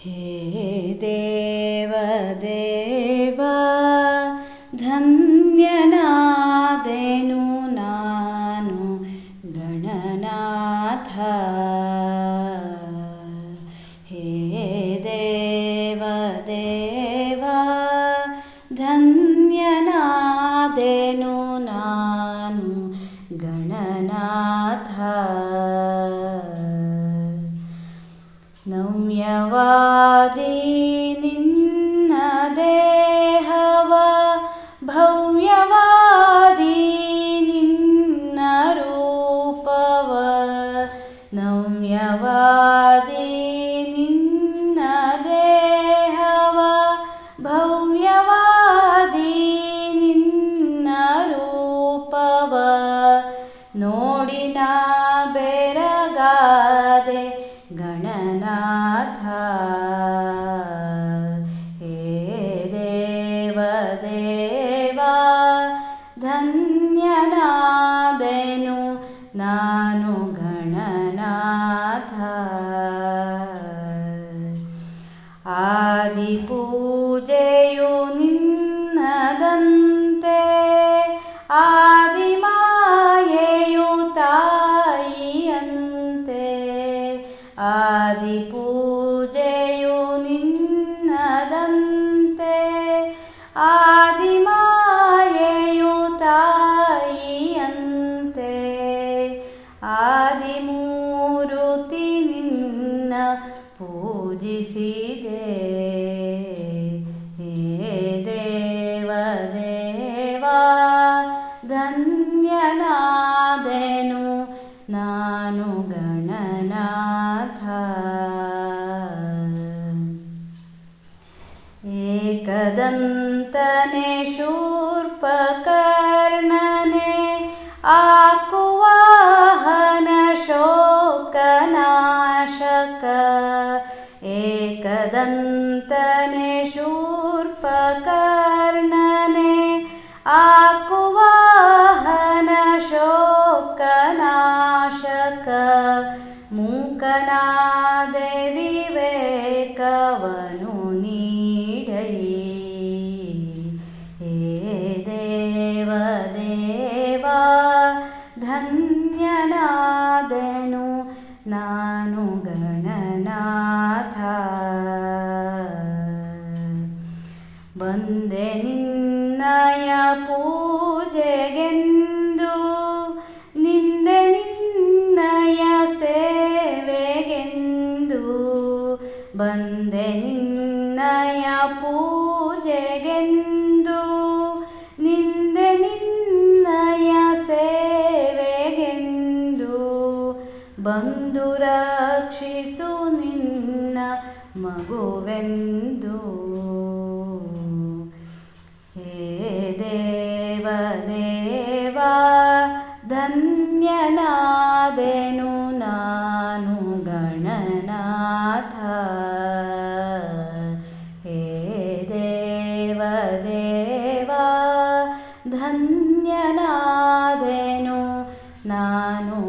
हे देवदेव धन्यनादेनु नानु गणनाथ। हेदे धन्यनादेनुनानु गणना ನಮ್ಯವಾದಿ ನಿನ್ನ ದೇಹವ, ಭವ್ಯವಾದಿ ನಿನ್ನ ರೂಪವ ನಮ್ಯವಾದಿ ನಿನ್ನ ದೇಹವ, ಭವ್ಯವಾದಿ ನಿನ್ನ ರೂಪವ. ನೋಡಿ ನಾ ಬೆರಗಾದೆ ಗಣನಾಥ. ಆದಿ ಪೂಜೆಯು ನಿನ್ನದಂತೆ. ಆದಿ ಮಾಯೆಯು ತಾಯಿಯಂತೆ. ಆದಿಮೂರುತಿ ನಿನ್ನ ಪೂಜಿಸಿದೆ. ಧನ್ಯನಾದೆನು. ನಾನು ಗಣನಾಥ दन्तने शूर्पकर्णने आकुवाहनशोकनाशक। एकदन्तने शूर्पकर्णने आकुवाहनशोकनाशक। आ कुवाहनशोकनाशक ನಾನು ಗಣನಾಥ ಬಂದೆ ನಿನ್ನಯ ಪೂಜೆಗೆಂದು ನಿಂದೆ ನಿನ್ನಯ ಸೇವೆಗೆಂದು ಬಂದೆ ನಿನ್ನಯ ಪೂಜೆಗೆಂದು ಬಂದು ರಕ್ಷಿಸು ನಿನ್ನ ಮಗುವೆಂದು. ಹೇ ದೇವದೇವ ಧನ್ಯನಾದೆನು ನಾನು ಗಣನಾಥ. ಹೇ ದೇವದೇವ ಧನ್ಯನಾದೆನು ನಾನು